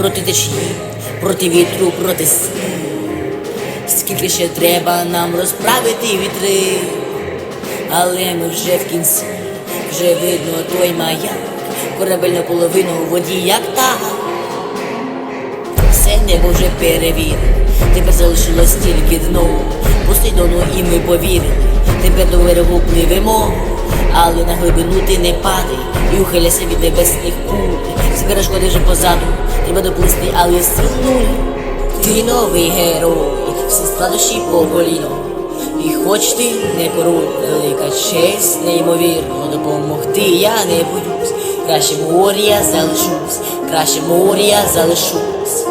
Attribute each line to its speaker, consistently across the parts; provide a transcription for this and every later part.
Speaker 1: проти течії, проти вітру, проти сил. Скільки ще треба нам розправити вітри, але ми вже в кінці, вже видно той маяк, корабель наполовину у воді, як та. Все небо вже перевірили, тепер залишилось тільки дно. Посейдону і ми повірили, тепер до берегу пливемо, але на глибину ти не падай і ухиляйся від небесних куль. Перешкоди вже позаду, треба доплисти, але сил нуль. Ти новий герой, всі складощі по коліно. І хоч ти не король, велика честь, неймовірно допомогти я не боюсь. Краще моря я залишусь, краще моря я залишусь.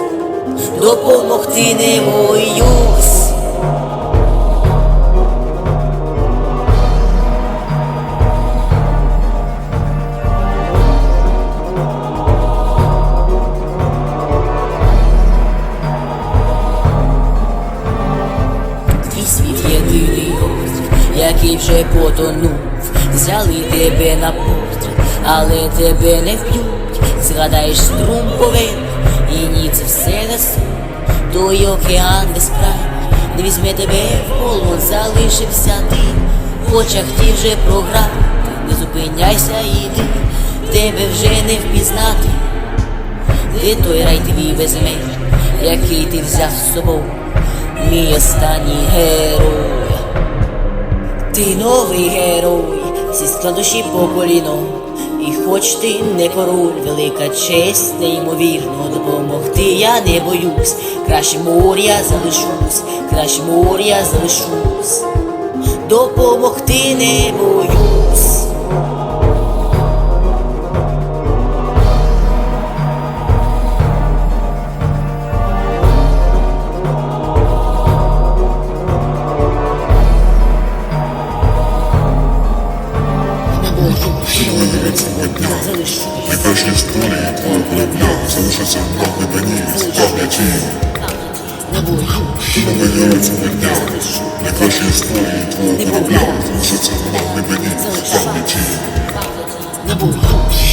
Speaker 1: Допомогти не боюсь. Який вже потонув, взяли тебе на портрет, але тебе не вб'ють. Згадаєш струм поверх, і ні, це все не сон. Той океан безкрайній, не візьме тебе в полон, залишився ти. В очах вже програв, не зупиняйся, іди, тебе вже не впізнати. Де той рай твій безмежний, який ти взяв з собою, мій останній герой. Ти новий герой, всі складощі по коліно. І хоч ти не король, велика честь, неймовірно допомогти я не боюсь. Краще моря я залишусь, краще моря я залишусь. Допомогти не боюсь. Залишусь.
Speaker 2: Найкращі історії твого корабля залишаться на глибині в пам'яті.
Speaker 1: Боюсь.
Speaker 2: Новий герой цього дня Найкращі історії твого корабля залишаться на глибині в пам'яті.
Speaker 1: Не боюсь.